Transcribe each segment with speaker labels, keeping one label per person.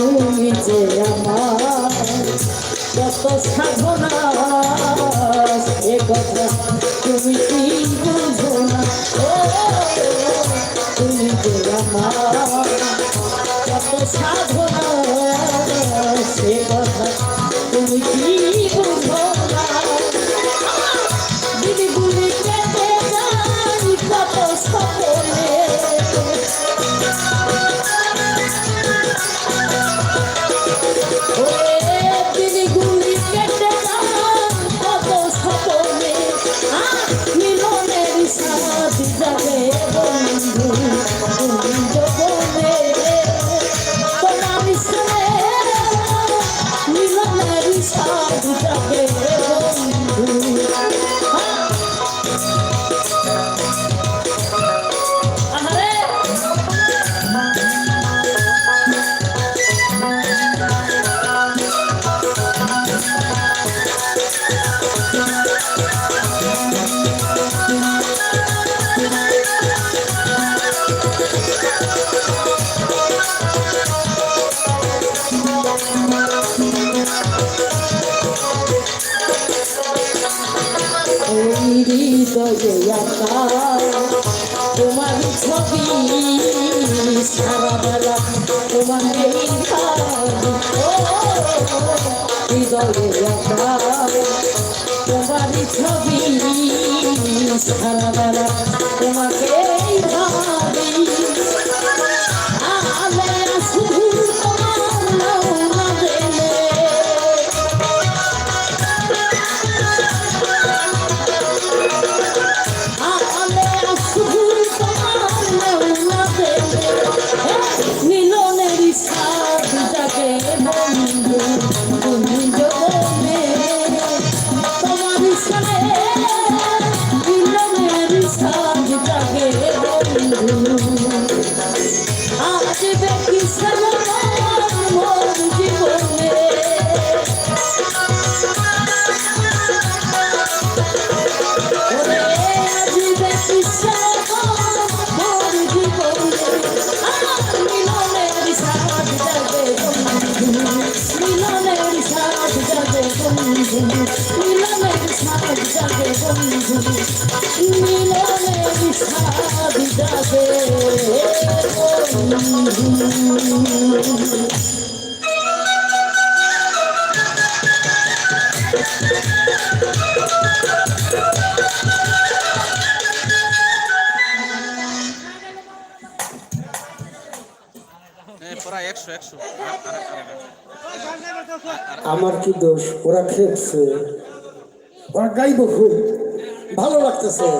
Speaker 1: তুমি যে আমার কত সাধনা এ কথা তুমি কি কি
Speaker 2: দোষ ওরা খেপছে ওরা গাইব খুব। ভালো লাগতেছে।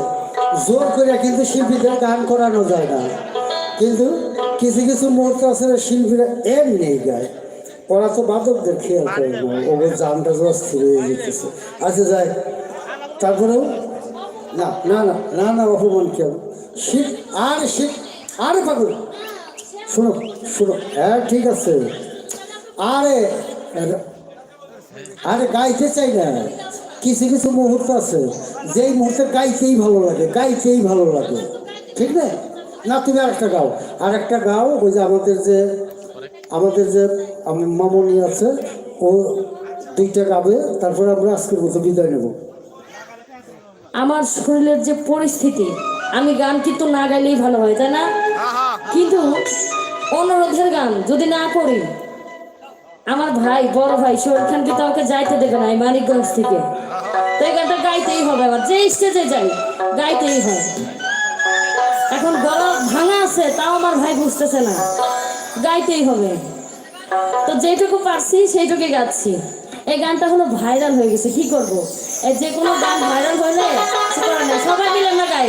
Speaker 2: জোর করে কিন্তু শিল্পীদের গান করানো যায় না। কিন্তু কিছু কিছু মুহূর্ত আছে শিল্পীরা এমনি গায়। ওরা তো বাদকদের খেয়াল করে না। ওদের জানটা অস্থির হয়ে যেতেছে। আচ্ছা যাই। তারপরেও না না না না না, অপমান কেউ শিখ আর শিখ আর পাগল। শোনো শোনো। হ্যাঁ ঠিক আছে। আরে আরে গাইতে চাই না। কিছু কিছু মুহূর্ত আছে যেই মুহূর্তে গাইতেই ভালো লাগে গাইতেই ভালো লাগে। ঠিক না? না তুমি আরেকটা গাও। আর একটা গাও ওই যে আমাদের যে আমাদের যে আমার মামনি আছে ও দুইটা গাবে তারপরে আমরা আজকের মতো বিদায় নেব।
Speaker 1: আমার শরীরের যে পরিস্থিতি আমি গান কিন্তু না গাইলেই ভালো হয় তাই না? কিন্তু অনুরোধের গান যদি না করি আমার ভাই, বড় ভাই শরীর খান কিন্তু আমাকে যাইতে দেবে না মানিকগঞ্জ থেকে। তো গানটা গাইতেই হবে আবার, যে স্টেজে যাই, গাইতেই হয় এখন গলা ভাঙা আছে, তাও আমার ভাই বুঝতেছে না। গাইতেই হবে। তো যেটুকু পারছি সেইটুকুই গাচ্ছি। এই গানটা হলো ভাইরাল হয়ে গেছে, কি করব? এই যে কোনো গান ভাইরাল হলে, সবাই মিলে আমরা গাই।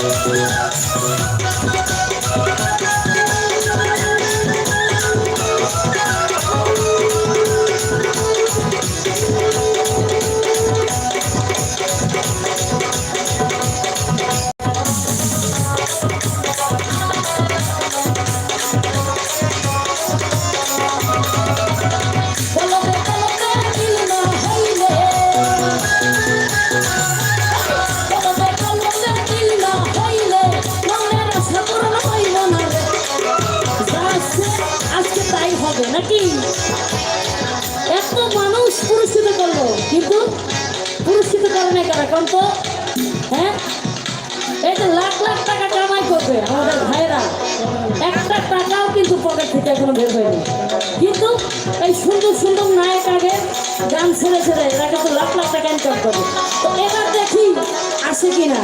Speaker 1: Thank you. আমাদের ভাইরা, একটা টাকাও কিন্তু পকেট থেকে এখনও বের হয়নি। কিন্তু এই সুন্দর সুন্দর নায়ক আগে গান ছেড়ে ছেড়ে এরা কিন্তু লাখ লাখ টাকা ইনকাম করে। তো এবার দেখি আসে কিনা।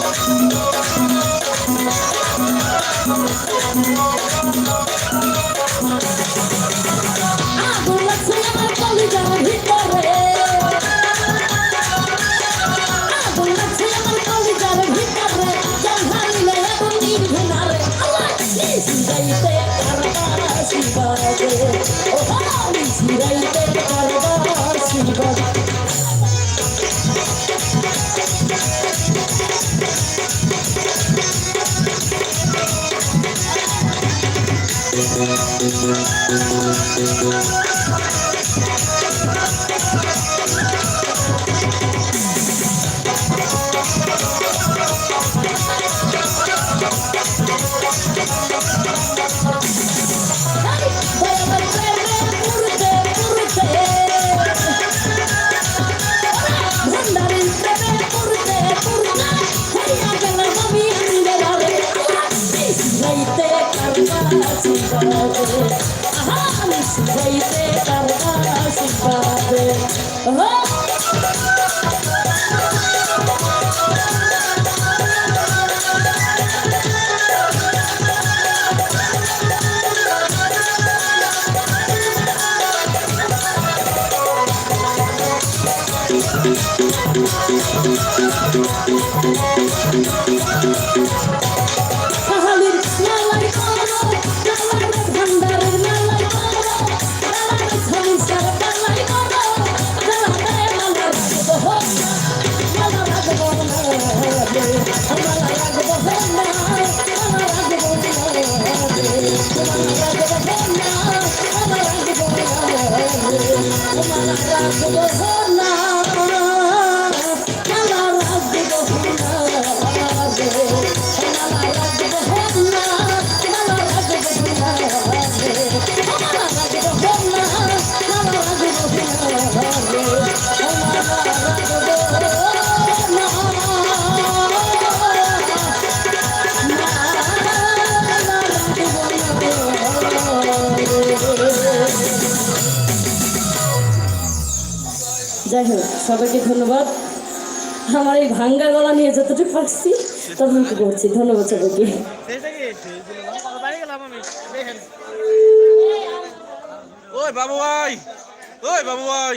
Speaker 1: Thank you. কাহালির সবাইকে ধন্যবাদ। আমার এই ভাঙ্গা গলা নিয়ে যতটুকু পারছি ততটুকু করছি। ধন্যবাদ সবাইকে।
Speaker 3: ওই বাবু ভাই ওই বাবু ভাই।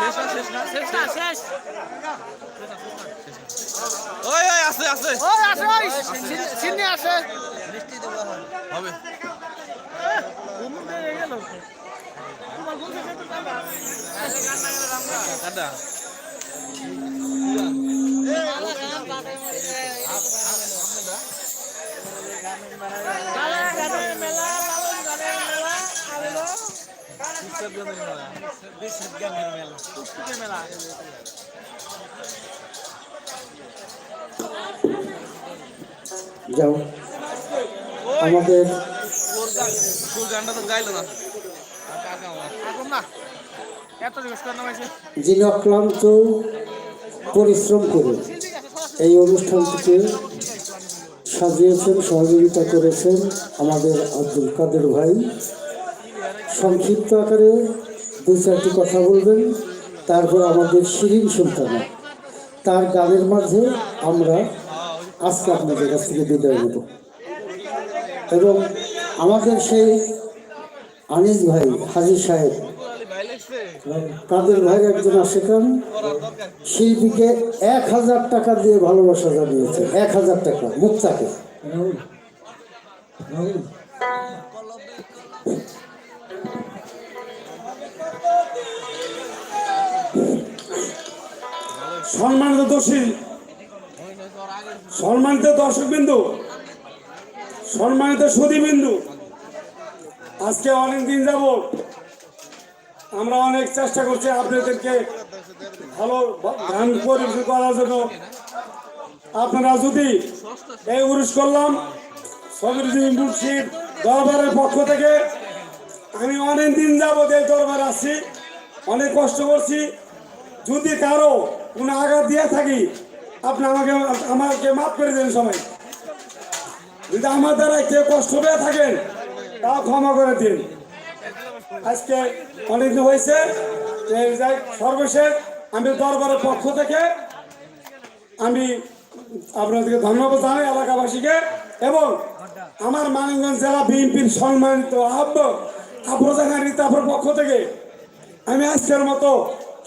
Speaker 3: শেষ না, শেষ না,
Speaker 4: শেষ না শেষ
Speaker 3: ওই ওই আছে আছে
Speaker 4: ও আসে ওই। চিন- চিনি আসে।
Speaker 3: হবে।
Speaker 4: মেলা
Speaker 2: যাও। আমাদের
Speaker 3: গানটা তো গাইলো না আর কার গান আমার?
Speaker 4: এখন না এত রিকোয়েস্ট করে নামাইছে
Speaker 2: যিনি অক্লান্ত পরিশ্রম করে এই অনুষ্ঠানটিকে সাজিয়েছেন, সহযোগিতা করেছেন আমাদের আব্দুল কাদের ভাই। সংক্ষিপ্ত আকারে দু চারটি কথা বলবেন। তারপর আমাদের শিরিন সুলতানা। তার গানের মাঝে আমরা আজকে আপনাদের কাছ থেকে বিদায় নেব। এবং আমাদের সেই আনিস ভাই হাজির সাহেব কাদের ভাইয়ের একজন আশেখান শিল্পীকে এক হাজার টাকা দিয়ে ভালোবাসা জানিয়েছে। এক হাজার টাকা মুক্তাকে।
Speaker 5: সম্মানিত দোষী সম্মানিত দর্শক বিন্দু সম্মানিত সুদী বিন্দু আজকে অনেক দিন যাব আমরা অনেক চেষ্টা করছি আপনাদেরকে ভালো গান পরিবেশন করার জন্য। আপনারা যদি এই উরুষ করলাম সবিরুদ্দিন মুর্শিদ দরবারের পক্ষ থেকে, আমি অনেক দিন যাবত এই দরবারে আসছি অনেক কষ্ট করছি। যদি কারও কোনো আঘাত দিয়ে থাকি, আপনি আমাকে আমাকে মাফ করে দেন সবাই। যদি আমার দ্বারা কেউ কষ্ট পেয়ে থাকেন তা ক্ষমা করে দিন। আজকে অনেকদিন হয়েছে। সর্বশেষ আমি দরবারের পক্ষ থেকে আমি আপনাদেরকে ধন্যবাদ জানাই এলাকাবাসীকে এবং আমার মানিকগঞ্জ জেলা বিএনপির সম্মানিত আহ্ব আফরোজা রিতাফের পক্ষ থেকে আমি আজকের মতো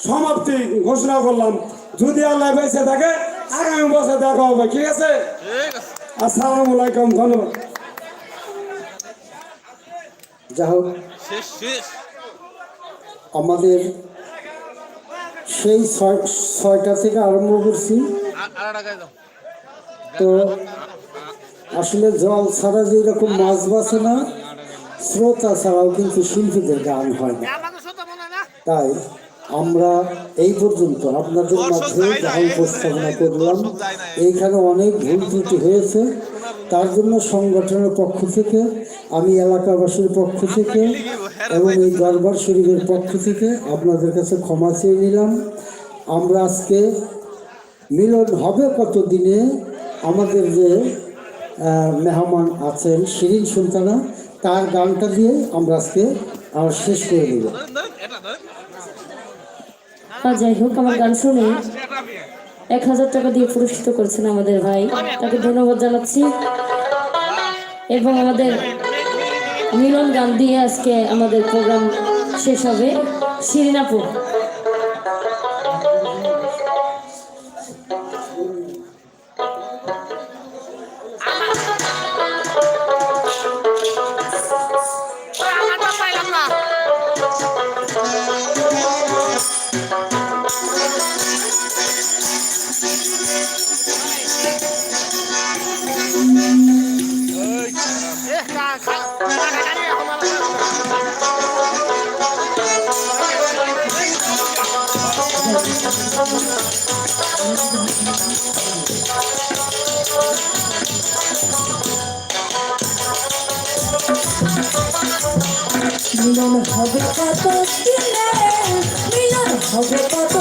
Speaker 5: সমাপ্তি ঘোষণা করলাম। যদি আল্লাহ বেঁচে থাকে, আগামী বছর দেখা হবে, ঠিক আছে?
Speaker 2: আসসালামু আলাইকুম, ধন্যবাদ। যা হোক আমাদের সেই ছয় ছয়টা থেকে আরম্ভ করছি। তো আসলে জল ছাড়া যে এরকম মাছ বাঁচে না শ্রোতা ছাড়াও কিন্তু শিল্পীদের গান হয় না।
Speaker 6: মনে
Speaker 2: তাই আমরা এই পর্যন্ত আপনাদের মাঝে যখন উপস্থাপনা করলাম। এইখানে অনেক ভুল ত্রুটি হয়েছে। তার জন্য সংগঠনের পক্ষ থেকে আমি এলাকাবাসীর পক্ষ থেকে এবং এই দরবার শরীফের পক্ষ থেকে আপনাদের কাছে ক্ষমা চেয়ে নিলাম আমরা আজকে মিলন হবে কত দিনে আমাদের যে মেহমান আছেন শিরিন সুলতানা তার গানটা দিয়ে আমরা আজকে আর শেষ করে দেবো।
Speaker 7: আর যাই হোক আমার গান শুনে
Speaker 3: আমি।
Speaker 7: এক হাজার টাকা দিয়ে পুরস্কৃত করেছেন আমাদের ভাই। তাকে ধন্যবাদ জানাচ্ছি। এবং আমাদের মিলন গান দিয়ে আজকে আমাদের প্রোগ্রাম শেষ হবে। শিরিনাপুর। মিলন হবে কত দিনে মিলন হবে কত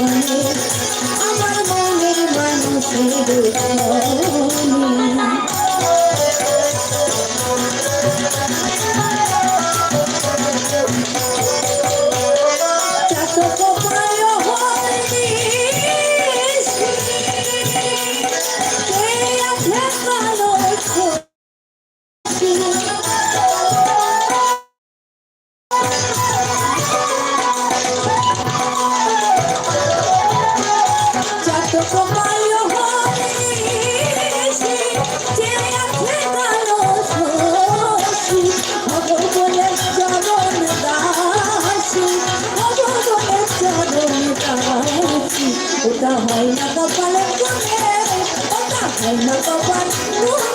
Speaker 7: আমার মনের মানুষের ওটা হয় না কপাল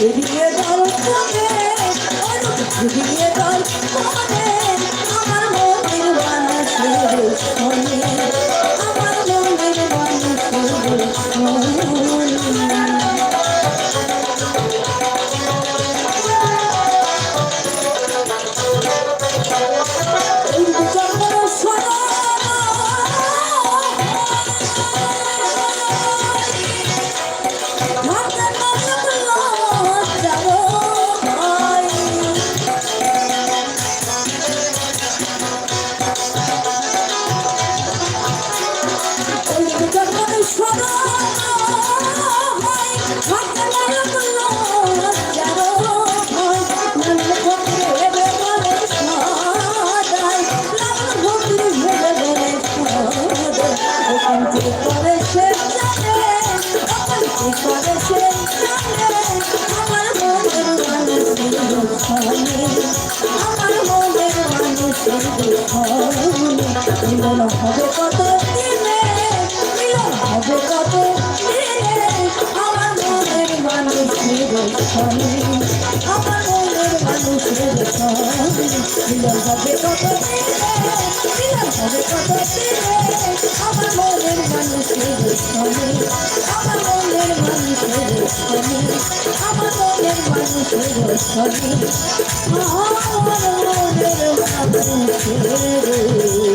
Speaker 7: ঘুরিয়ে দল ঘুরিয়ে দল করে সনে আমার মনের মিলন হবে কত মিলন হবে আমার মনের মানুষের সনে আমার মনের মানুষ ছনি আমার মনের মনের মানুষের